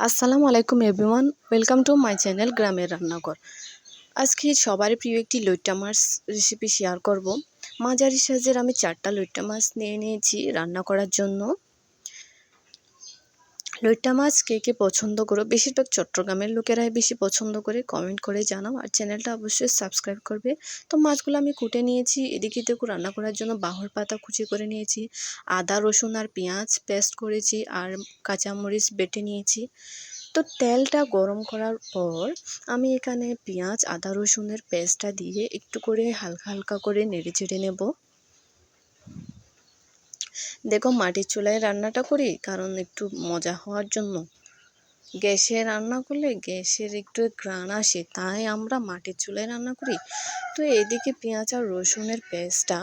আসসালামু আলাইকুম everyone welcome to my channel গ্রামের রান্নাঘর আজকে সবারই প্রিয় একটি লইট্টা মাছ রেসিপি শেয়ার করব। মাঝারি সাইজের আমি চারটা লইট্টা মাছ নিয়ে নিয়েছি রান্না করার জন্য। লইট্টা মাছ কে কে পছন্দ করো, বেশিরভাগ চট্টগ্রামের লোকেরাই বেশি পছন্দ করে কমেন্ট করে জানাও আর চ্যানেলটা অবশ্যই সাবস্ক্রাইব করবে। তো মাছগুলো আমি কুটে নিয়েছি, এদিকে দেখো রান্না করার জন্য বাহর পাতা কুচি করে নিয়েছি, আদা, রসুন আর পেঁয়াজ পেস্ট করেছি আর কাঁচামরিচ বেটে নিয়েছি। তো তেলটা গরম করার পর আমি এখানে পেঁয়াজ, আদা, রসুনের পেস্টটা দিয়ে একটু করে হালকা হালকা করে নেড়ে চেড়ে নেব। দেখো মাটির চুলায় রান্নাটা করি, কারণ একটু মজা হওয়ার জন্য। গ্যাসে রান্না করলে গ্যাসের একটু গ্রান আসে, তাই আমরা মাটির চুলায় রান্না করি। তো এদিকে পেঁয়াজ আর রসুনের পেস্টটা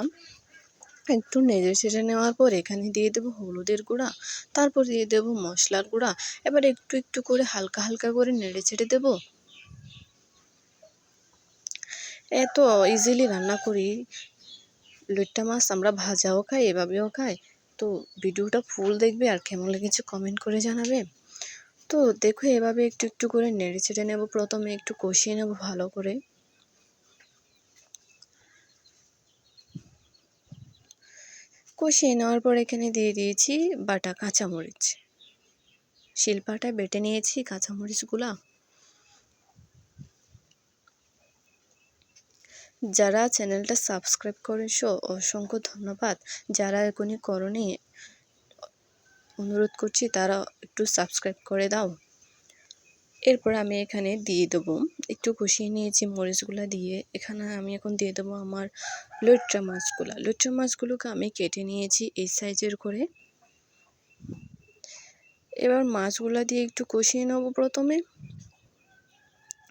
একটু নেড়ে ছেড়ে নেওয়ার পর এখানে দিয়ে দেবো হলুদের গুঁড়া, তারপর দিয়ে দেবো মশলার গুঁড়া। এবার একটু একটু করে হালকা হালকা করে নেড়ে ছেড়ে দেবো। এত ইজিলি রান্না করি লইট্টা মাছ আমরা ভাজাও খাই, এভাবেও খাই। তো ভিডিওটা ফুল দেখবে আর কেমন লেগেছে কমেন্ট করে জানাবে। তো দেখো এভাবে একটু একটু করে নেড়ে চেড়ে নেব, প্রথমে একটু কষিয়ে নেব ভালো করে। কষিয়ে নেওয়ার পর এখানে দিয়ে দিয়েছি বাটা কাঁচামরিচ। শিলপাটায় বেটে নিয়েছি কাঁচামরিচগুলা। যারা চ্যানেলটা সাবস্ক্রাইব করেছ, অসংখ্য ধন্যবাদ। যারা এখনই করনি, অনুরোধ করছি তারা একটু সাবস্ক্রাইব করে দাও। এরপর আমি এখানে দিয়ে দেবো। একটু কষিয়ে নিয়েছি মরিচগুলো দিয়ে। এখানে আমি এখন দিয়ে দেবো আমার লুট্রা মাছগুলো। লুট্রা মাছগুলোকে আমি কেটে নিয়েছি এই সাইজের করে। এবার মাছগুলো দিয়ে একটু কষিয়ে নেব প্রথমে।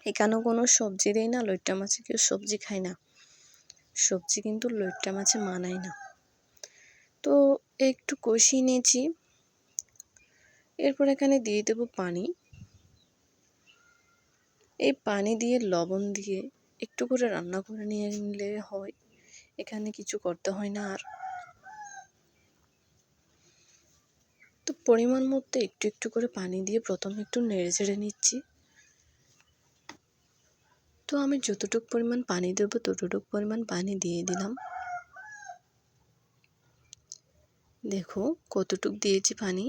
এখানেও কোনো সবজি দেয় না, লইট্টা মাছে কেউ সবজি খায় না। সবজি কিন্তু লইট্টা মাছে মানায় না। তো একটু কষিয়ে নিয়েছি। এরপর এখানে দিয়ে দেবো পানি। এই পানি দিয়ে লবণ দিয়ে একটু করে রান্না করে নিয়ে নিলে হয়। এখানে কিছু করতে হয় না আর। তো পরিমাণ মতো একটু একটু করে পানি দিয়ে প্রথমে একটু নেড়ে চেড়ে নিচ্ছি। তো আমি যতটুক পরিমাণ পানি দেবো, ততটুক পরিমাণ পানি দিয়ে দিলাম। দেখো কতটুক দিয়েছি পানি।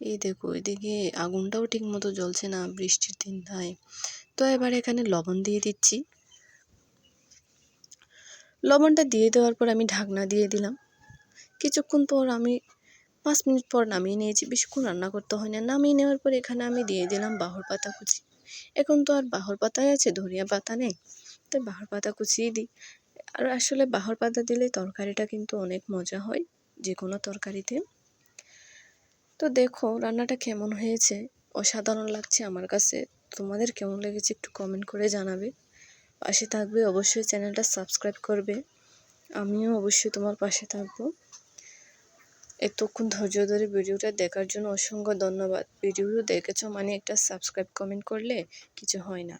এই দেখো এদিকে আগুনটাও ঠিক মতো জ্বলছে না বৃষ্টির দিন, তাই। তো এবার এখানে লবণ দিয়ে দিচ্ছি। লবণটা দিয়ে দেওয়ার পর আমি ঢাকনা দিয়ে দিলাম। কিছুক্ষণ পর আমি, পাঁচ মিনিট পর নামিয়ে নিয়েছি। বেশিক্ষণ রান্না করতে হয় না। নামিয়ে নেওয়ার পর এখানে আমি দিয়ে দিলাম বাহর পাতা কুচি। এখন তো আর বাহর পাতাই আছে, ধনিয়া পাতা নেই। তো বাহর পাতা কুচিয়ে দিই। আর আসলে বাহর পাতা দিলে তরকারিটা কিন্তু অনেক মজা হয় যে কোনো তরকারিতে। তো দেখো, রান্নাটা কেমন হয়েছে? অসাধারণ লাগছে আমার কাছে। তোমাদের কেমন লেগেছে একটু কমেন্ট করে জানাবে। পাশে থাকবে অবশ্যই চ্যানেলটা সাবস্ক্রাইব করবে। আমিও অবশ্যই তোমার পাশে থাকব। এতক্ষণ ধৈর্য ধরে ভিডিওটা দেখার জন্য অসংখ্য ধন্যবাদ। ভিডিও দেখেছ মানে একটা সাবস্ক্রাইব কমেন্ট করলে কিছু হয় না।